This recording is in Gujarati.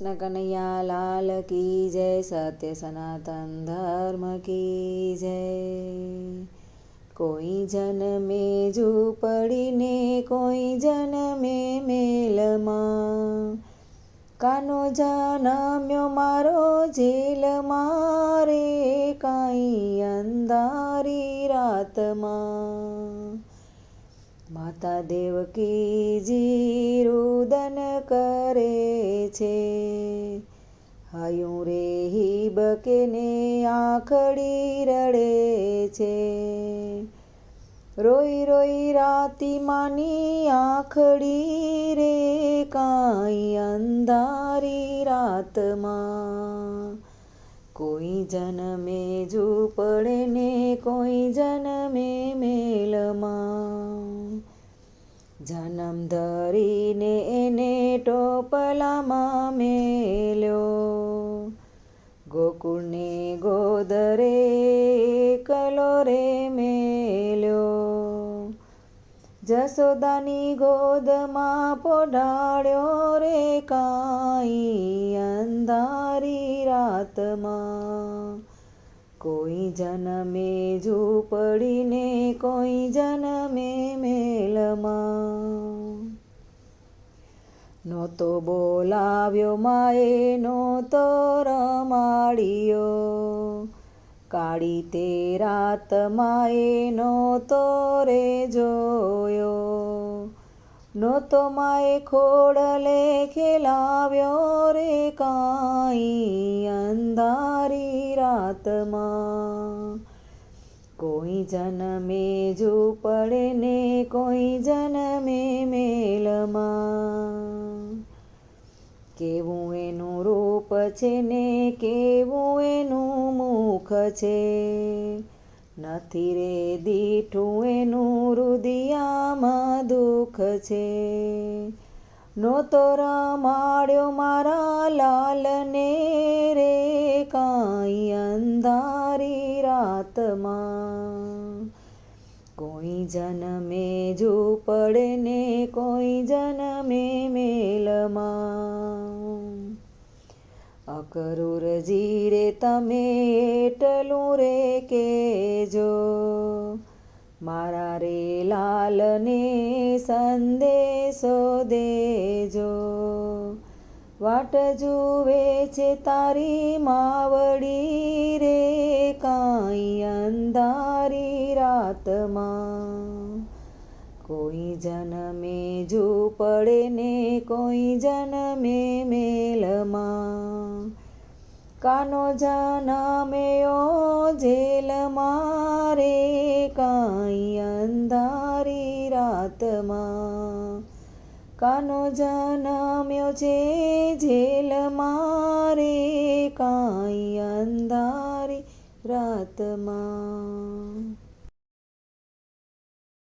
કૃષ્ણ કનૈયા લાલ કી જય સત્ય સનાતન ધર્મ કી જય કોઈ જન્મે પડીને કોઈ જન્મે મેલમાં કાનો જનમ્યો મારો જેલ મારે કાંઈ અંધારી રાતમાં માતા દેવકીજી રુદન કરે છે. હયું રે હિબકે ને આખડી રડે છે. રોઈ રોઈ રાતી માની આખડી રે કાંઈ અંધારી રાતમાં. કોઈ જન્મે પડે ને કોઈ જન્મે ટોપલામાં મેલ્યો. ગોકુળને ગોદરે કલો રે મેલ્યો. જસોદાની ગોદમાં પોઢાડ્યો રે કાંઈ અંધારી રાતમાં. કોઈ જન્મે ઝૂપડીને, કોઈ જન્મે નહોતો બોલાવ્યો માએ નહોતો રમાડ્યો. કાળી તે રાત માએ નહોતો રે જોયો. નહોતો માએ ખોડલે ખેલાવ્યો રે કાંઈ અંધારી રાતમાં. કોઈ જન્મે પડે ને કોઈ જન્મે મેલમાં કેવું એનું રૂપ છે ને કેવું એનું મુખ છે? નથી રે દીઠું એનું રુદિયામાં દુઃખ છે. નહોતો રમાડ્યો મારા લાલને રે કાંઈ અંધારી રાતમાં. કોઈ જન્મે ઝૂંપડે ને કોઈ જન્મે મેલમાં. અકરૂર જીરે તમે એટલું રે કેજો મારા રે લાલને સંદેશો દેજો. વાટ જુએ છે તારી માવડી રે કાંઈ અંધારી રાતમાં. કોઈ જન્મે પડે ને કોઈ જન્મે મેલમાં. કાનો જનમ્યો જેલ મારે કાંઈ અંધારી રાતમાં. કાનો જનમ્યો છે જેલ મારે કાંઈ અંધારી રાતમાં.